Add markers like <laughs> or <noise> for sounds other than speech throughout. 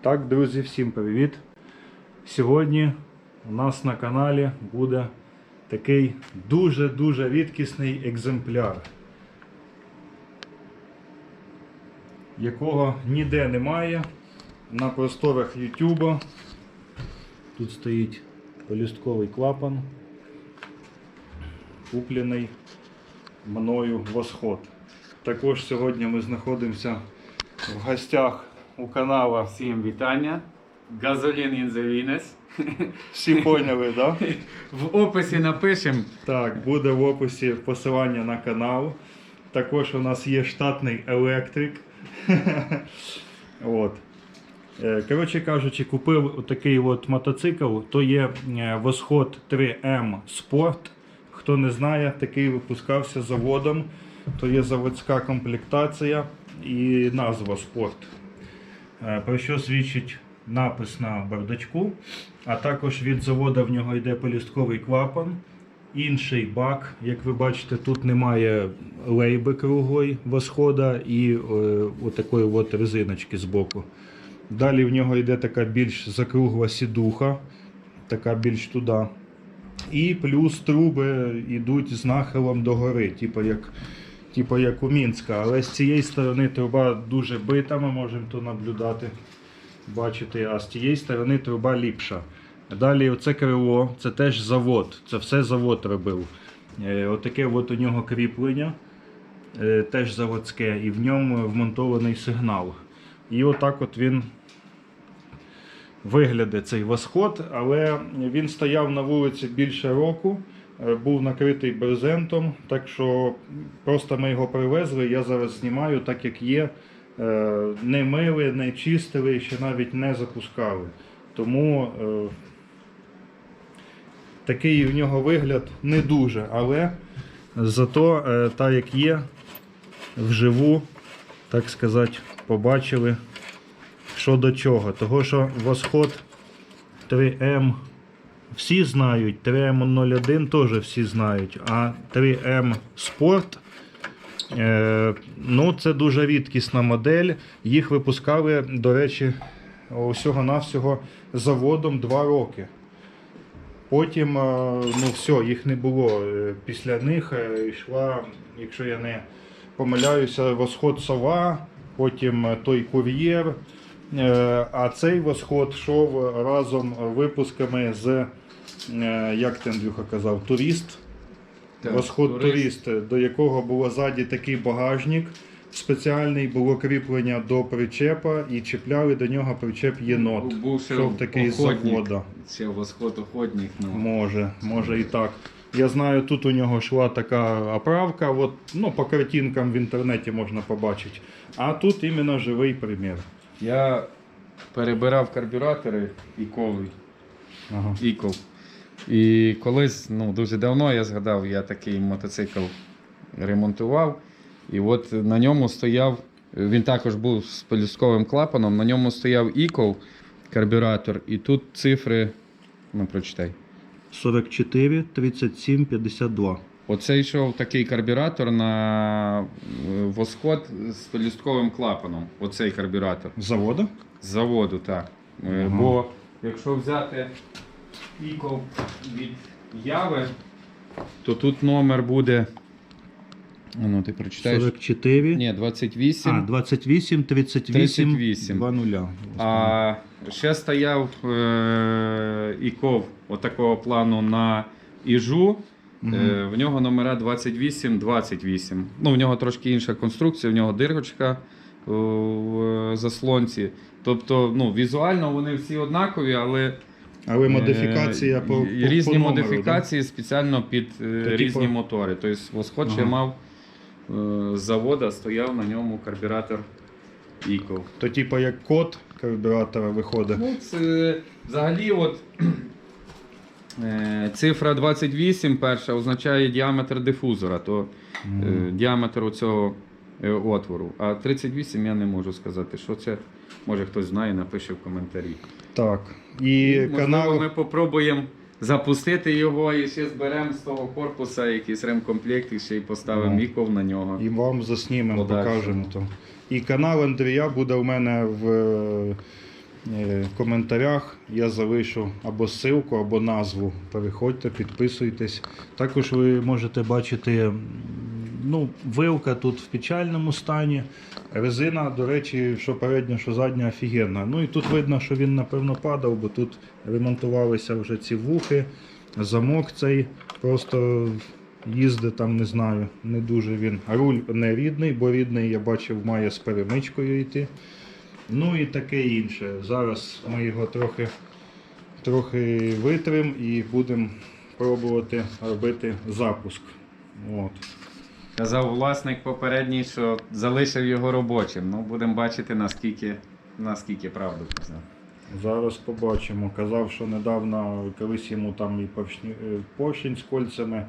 Так, друзі, всім привіт! Сьогодні у нас на каналі буде такий дуже-дуже рідкісний екземпляр, якого ніде немає на просторах YouTube. Тут стоїть полістковий клапан, куплений мною восход. Також сьогодні ми знаходимося в гостях у канала. Всім вітання. Газолін the <laughs> Всі поняли, так? Да? В описі напишемо. Так, буде в описі посилання на канал. Також у нас є штатний електрик. <laughs> От. Е, Коротше кажучи, купив такий от мотоцикл. То є е, Восход 3M Sport. Хто не знає, такий випускався заводом. То є заводська комплектація і назва Спорт. Е, Про що свідчить напис на бардачку. А також від заводу в нього йде полістковий клапан. Інший бак, як ви бачите, тут немає лейби круглої восхода і е, отакої от резиночки збоку. Далі в нього йде така більш закругла сідуха, така більш туди. І плюс труби йдуть з нахилом догори, типу як, типу як у Мінська. Але з цієї сторони труба дуже бита, ми можемо то наблюдати. Бачите, а з тієї сторони труба ліпша. Далі оце крило, це теж завод. Це все завод робив. Е, Отаке от у нього кріплення, е, теж заводське, і в ньому вмонтований сигнал. І отак от він виглядає цей восход, але він стояв на вулиці більше року, був накритий брезентом, так що просто ми його привезли. Я зараз знімаю так, як є. Е, Не мили, не чистили, ще навіть не запускали. Тому е, такий в нього вигляд не дуже, але зато е, так як є, вживу, так сказати, побачили, що до чого. Того, що восход 3М всі знають, 3М01 теж всі знають, а 3М Sport Е, ну, це дуже рідкісна модель. Їх випускали, до речі, усього-навсього заводом 2 роки. Потім, е, ну все, їх не було. Е, Після них йшла, якщо я не помиляюся, восход сова, потім той кур'єр. Е, А цей восход йшов разом випусками з, е, як ти Андрюха казав, турист. Восход турист, до якого було ззаді такий багажник спеціальний, було кріплення до причепа і чіпляли до нього причеп єнот. Був ще Щоб такий охотник. завода. Ще восход охотник. Ну. Може, може і так. Я знаю, тут у нього йшла така оправка, от, ну, по картинкам в інтернеті можна побачити. А тут іменно живий примір. Я перебирав карбюратори іковий. Ага. Іков. І колись, ну дуже давно я згадав, я такий мотоцикл ремонтував. І от на ньому стояв, він також був з полісковим клапаном, на ньому стояв іков карбюратор, і тут цифри, ну прочитай. 44, 37, 52. Оце йшов такий карбюратор на е, восход з полістковим клапаном. Оцей карбюратор. З заводу? З заводу, так. Е, Ага. Бо якщо взяти іков від Яви, то тут номер буде. Ну, ти прочитаєш? 44. Ні, 28. А, 28, 38, 38. 2 нуля. А ще стояв е- іков отакого плану на Іжу. Е, в нього номера 28, 28. Ну, в нього трошки інша конструкція, в нього диргочка е, в заслонці. Тобто, ну, візуально вони всі однакові, але Але модифікація е, по, по різні по номеру, модифікації спеціально під е, То, різні типу- мотори. Тобто восход ще Ага. мав е, з завода, стояв на ньому карбюратор. Да? То типу як код карбюратора виходить. Ну, це взагалі, от е, цифра 28 перша означає діаметр дифузора, то е, діаметр цього е, отвору. А 38 я не можу сказати, що це. Може хтось знає, напише в коментарі. Так. І Можливо, канал. ми попробуємо запустити його і ще зберемо з того корпуса якийсь ремкомплект і ще й поставимо Ну. іков на нього. І вам заснімемо, покажемо то. І канал Андрія буде у мене в, е, коментарях я залишу або ссылку, або назву. Переходьте, підписуйтесь. Також ви можете бачити, ну, вилка тут в печальному стані. Резина, до речі, що передня, що задня офігенна. Ну і тут видно, що він напевно падав, бо тут ремонтувалися вже ці вухи, замок цей просто їздить там, не знаю, не дуже він. Руль не рідний, бо рідний, я бачив, має з перемичкою йти. Ну і таке інше. Зараз ми його трохи, трохи витрим і будемо пробувати робити запуск. От. Казав власник попередній, що залишив його робочим. Ну, будемо бачити, наскільки, наскільки правду казав. Зараз побачимо. Казав, що недавно колись йому там і поршні- е, поршень з кольцями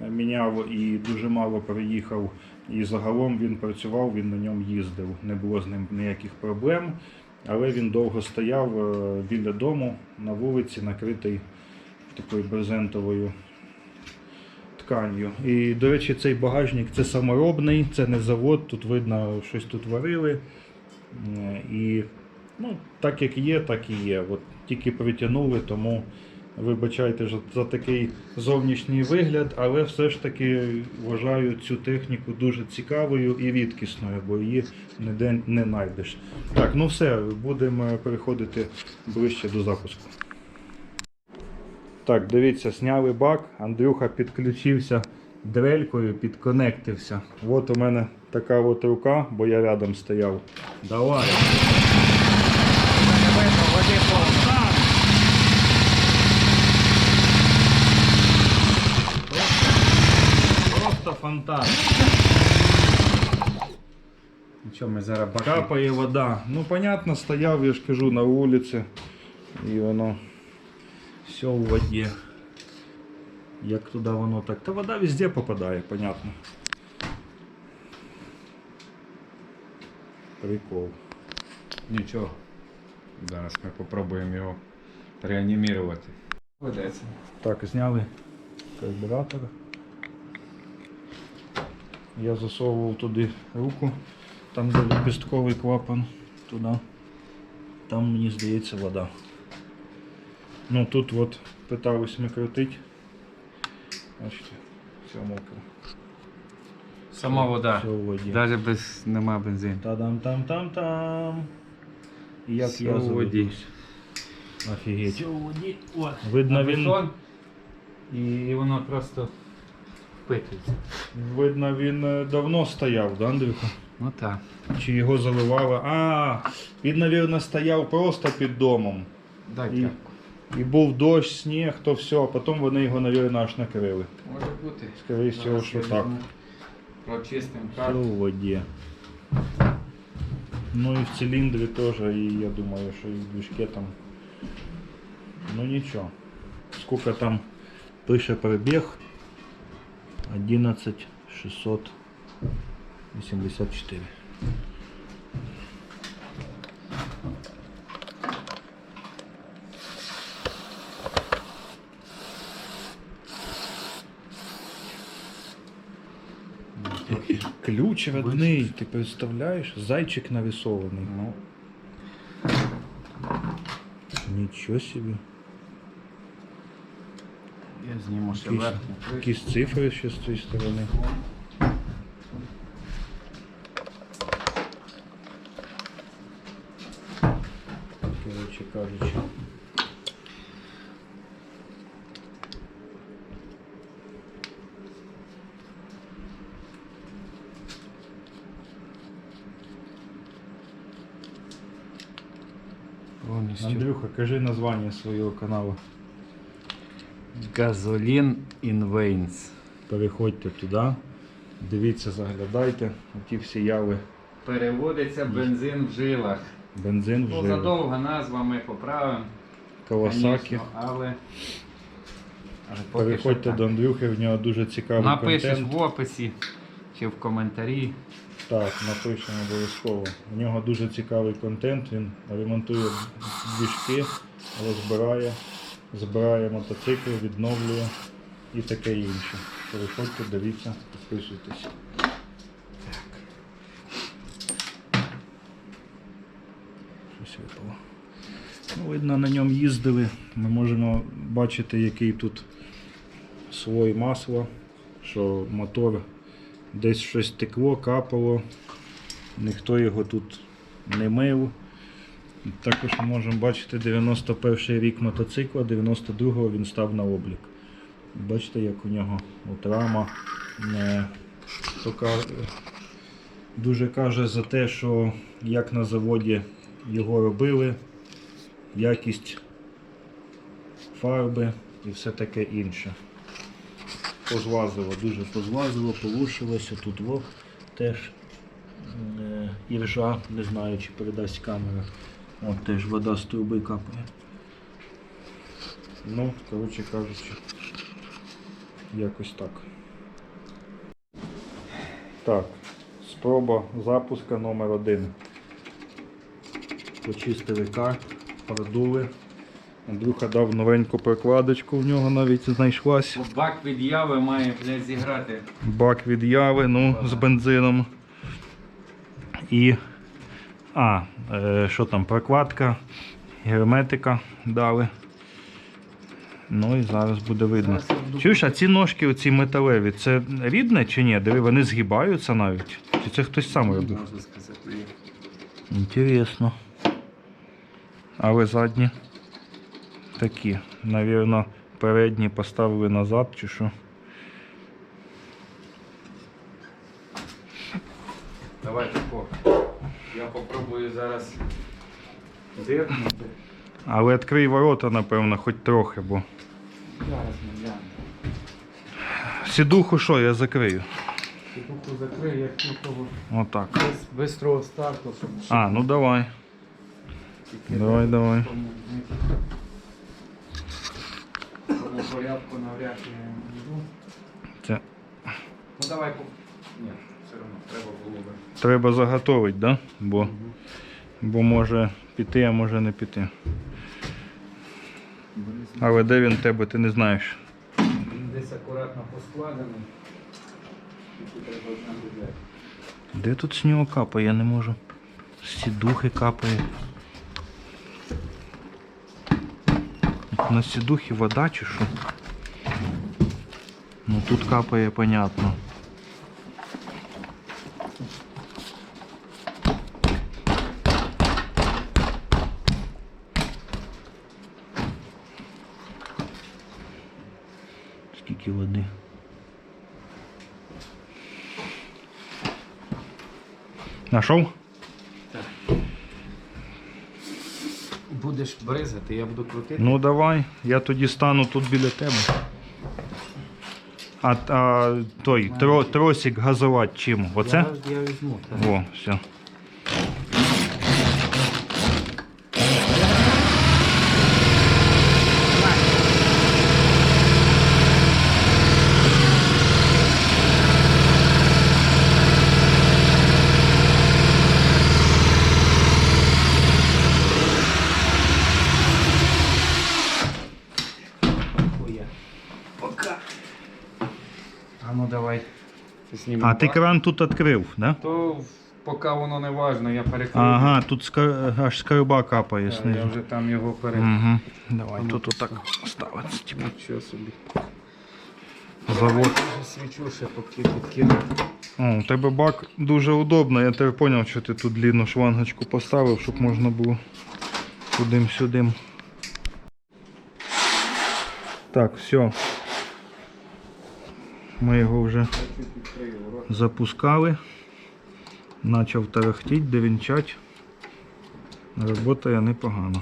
е, міняв і дуже мало приїхав. І загалом він працював, він на ньому їздив. Не було з ним ніяких проблем. Але він довго стояв е, біля дому на вулиці, накритий такою брезентовою тканью. І, до речі, цей багажник це саморобний, це не завод, тут видно, щось тут варили. Е, І Ну, так як є, так і є. От тільки притягнули, тому вибачайте за, такий зовнішній вигляд, але все ж таки вважаю цю техніку дуже цікавою і рідкісною, бо її ніде не знайдеш. Так, ну все, будемо переходити ближче до запуску. Так, дивіться, зняли бак, Андрюха підключився дрелькою, підконектився. От у мене така от рука, бо я рядом стояв. Давай. Фонтан! Просто, просто фонтан. Нічого, ми зараз Капає вода. Ну, понятно, стояв, я ж кажу, на вулиці. І воно все в воді. Як туди воно так. Та вода везде попадає, понятно. Прикол. Нічого. Зараз ми спробуємо його реанімірувати. Так, зняли карбюратор. Я засовував туди руку, там де лепестковий клапан, туди. Там, мені здається, вода. Ну тут от питались ми крутити. Бачите, все мокро. Сама вода. Навіть без нема бензину. Та-дам-там-там-там. І Як Все я воді. заведусь. Офігеть. Все у воді. От. Видно, він, І воно просто впитується. видно, він е, давно стояв, да, Андрюха? Ну так. Чи його заливали? А, він, мабуть, стояв просто під домом. Дай І- тряпку. І був дощ, сніг, то все, а потім вони його, мабуть, аж накрили. Може бути. Скоріше всього, Зараз що я так. візьму, Прочистимо Все карту. у воді. Ну і в циліндрі теж, і я думаю, що і в движке там. Ну нічого. Сколько там пише пробіг? 11 684. Ключ родний, ти представляєш? Зайчик нарисований. Ну, Нічого собі. я зніму ще Якісь, верхню кришку. якісь цифри ще з цієї сторони. Коротше кажучи. Повністю. Андрюха, кажи названня свого каналу. Газолін in veins. Переходьте туди, дивіться, заглядайте. Ті всі яви. Переводиться бензин в жилах. Бензин Ну, вже задовга назва ми поправимо. Кавасакі. але. але Переходьте до Андрюхи, в нього дуже цікавий Напишеш контент. в описі чи в коментарі. Так, напишемо обов'язково. У нього дуже цікавий контент, він ремонтує двіжки, розбирає, збирає мотоцикли, відновлює і таке інше. Переходьте, дивіться, підписуйтесь. Щось випало. Ну, видно, на ньому їздили. Ми можемо бачити, який тут слой масла, що мотор десь щось текло, капало. Ніхто його тут не мив. Також ми можемо бачити 91 рік мотоцикла, 92-го він став на облік. Бачите, як у нього от рама не дуже каже за те, що як на заводі його робили, якість фарби і все таке інше. Позлазило, дуже позлазило, полушилося. Тут вог теж е, іржа, не знаю, чи передасть камера. От теж вода з труби капає. Ну, коротше кажучи, якось так. Так, спроба запуска номер один. Почистили кар, продули. Андрюха дав новеньку прокладочку, в нього навіть знайшлась. Бак від яви має блядь, зіграти. Бак від яви, ну, з бензином. І. А, е, що там, прокладка, герметика дали. Ну і зараз буде видно. Чуєш, а ці ножки, оці металеві, це рідне чи ні? Диви, вони згибаються навіть. Чи це хтось сам робив? Можна сказати. ні. Інтересно. Але задні такі. Навірно, передні поставили назад чи що. Давай тако. Я попробую зараз дирнути. Але відкрий ворота, напевно, хоч трохи, бо. Зараз ми глянемо. Сідуху що, я закрию. Руку закрию, як нікого. Отак. Без бистрого старту, щоб А, ну давай. тільки Давай, давай. тому, порядку навряд я не йду. Це Ну давай по. Ні, все одно треба було би. треба заготовити, да? Бо, бо може піти, а може не піти. Але де він тебе, ти не знаєш. Він десь акуратно поскладений. Де. Тут з нього капає, я не можу. Сідухи капає. На сідухі вода чи що? Ну тут капає, понятно. Скільки води? Нашов? Будеш бризати, я буду крутити. Ну давай, я тоді стану тут біля тебе. А, а той тро, тросик газувати чим? Оце? Я, я візьму. Так. О, все. А ти кран тут відкрив, да? То поки воно не важно, я перекрию. Ага, тут ска... аж скарба капає Я, я вже там його перед. Угу. Давай тут отак ставиться. Типу. Нічого собі. Завод. Я свічу ще поки підкину. О, у тебе бак дуже удобно. Я тепер зрозумів, що ти тут длинну шлангочку поставив, щоб можна було туди-сюди. Так, все. Ми його вже запускали. Почав тарахтіти, девінчать. Роботає непогано.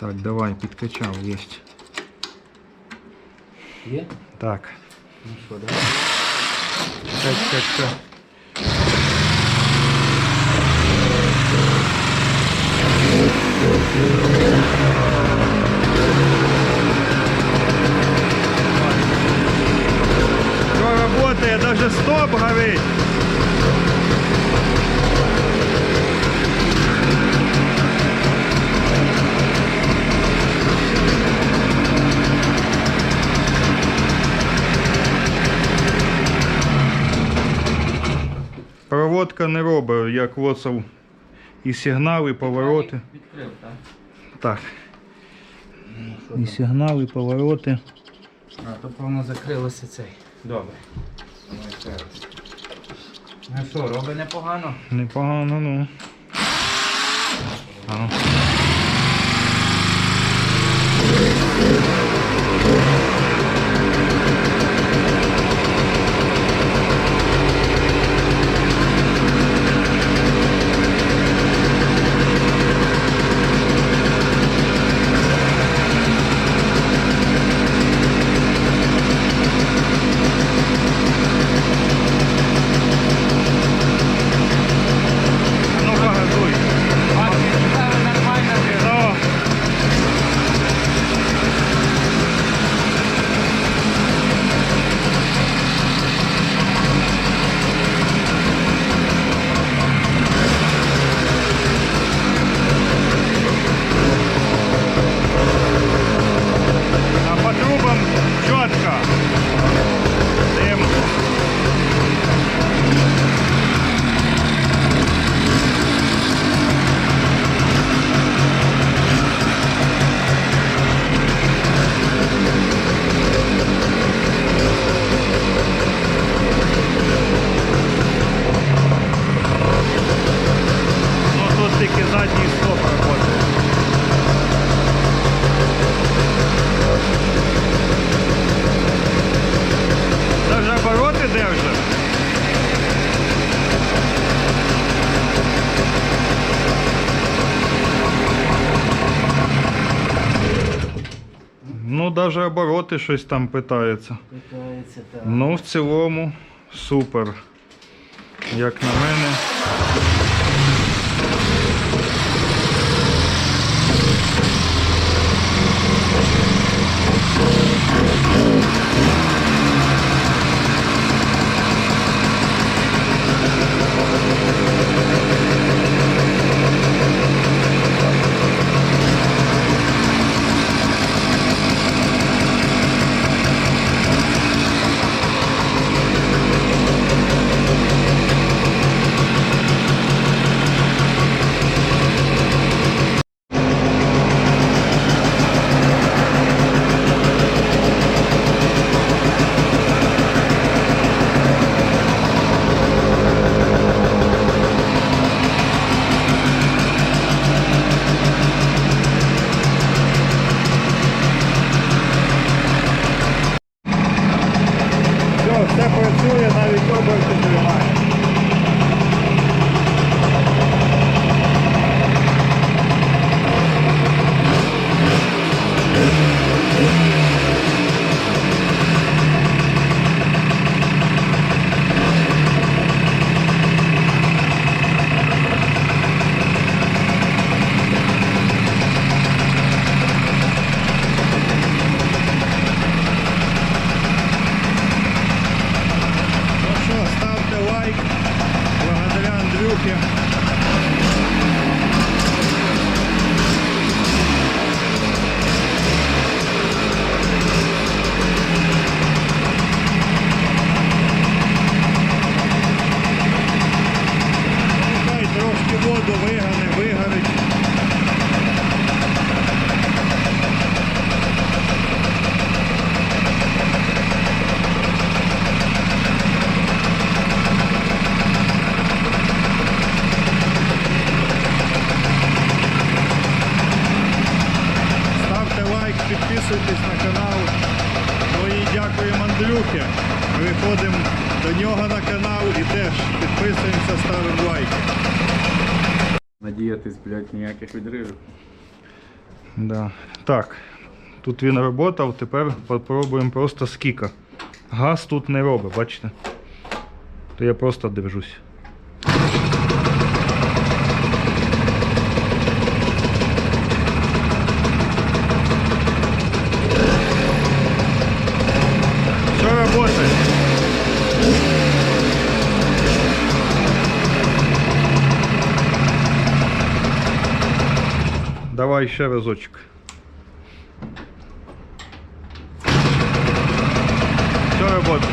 Так, давай, підкачав, єсть. Є? Так. Ну що, давай. Чекай, чекай, чекай. Все работает, стоп горит. Проводка не робить, як Воцов І сигнал, і повороти. Відкрив, так? Так. І сигнал, і повороти. А, то повно закрилося цей. Добре. Давай ще раз. Ну що, робить непогано? Непогано, ну. А Даже обороти щось там питається. Питається, так. Ну, в цілому, супер. Як на мене. Благодаря Підписуйтесь на канал. Ну і дякуємо Андрюхе. Переходимо до нього на канал і теж підписуємося, ставимо лайк. Надіятись, блядь, ніяких відривів. Да. Так, тут він працював, тепер попробуємо просто з кіка. Газ тут не робить, бачите? То я просто держусь. Давай еще разочек. Все, работает.